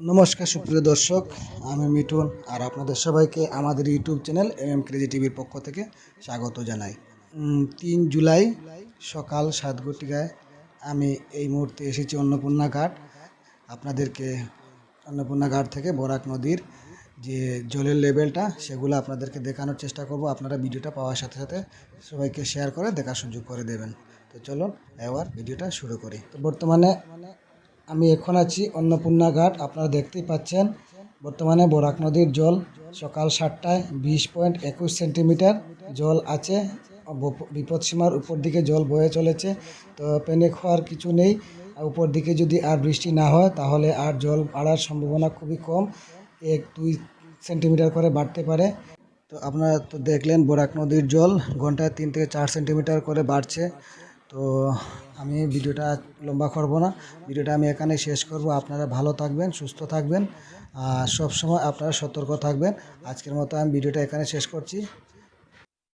নমস্কার, সুপ্রিয় দর্শক, আমি মিঠুন আর আপনাদের সবাইকে আমাদের YouTube channel M M crazy টিভির পক্ষ থেকে স্বাগত জানাই। তিন জুলাই সকাল সাত ঘটিকায় আমি এই মুহূর্তে এসেছি অন্নপূর্ণা ঘাট আপনাদেরকে অন্নপূর্ণা ঘাট থেকে বরাক নদীর যে জলের লেভেলটা, সেগুলো আপনাদেরকে দেখানোর চেষ্টা করব। আপনারা ভিডিওটা পাওয়ার সাথে সাথে সবাইকে শেয়ার করে দেখার সুযোগ করে দেবেন। তো চলুন, এবার ভিডিওটা শুরু করি। তো বর্তমানে আমি এখন আছি অন্নপূর্ণা ঘাট, আপনারা দেখতেই পাচ্ছেন। বর্তমানে বরাক নদীর জল সকাল সাতটায় বিশ পয়েন্ট একুশ সেন্টিমিটার জল আছে। বপ- বিপদসীমার উপর দিকে জল বয়ে চলেছে। তো পেনে খাওয়ার কিছু নেই। উপর দিকে যদি আর বৃষ্টি না হয়, তাহলে আর জল বাড়ার সম্ভাবনা খুবই কম। এক, দুই সেন্টিমিটার করে বাড়তে পারে। তো আপনারা তো দেখলেন বরাক নদীর জল ঘন্টায় তিন থেকে চার সেন্টিমিটার করে বাড়ছে। তো আমি ভিডিওটা লম্বা করব না। ভিডিওটা আমি এখানে শেষ করব। আপনারা ভালো থাকবেন, সুস্থ থাকবেন, আর সবসময় আপনারা সতর্ক থাকবেন। আজকের মতো আমি ভিডিওটা এখানে শেষ করছি।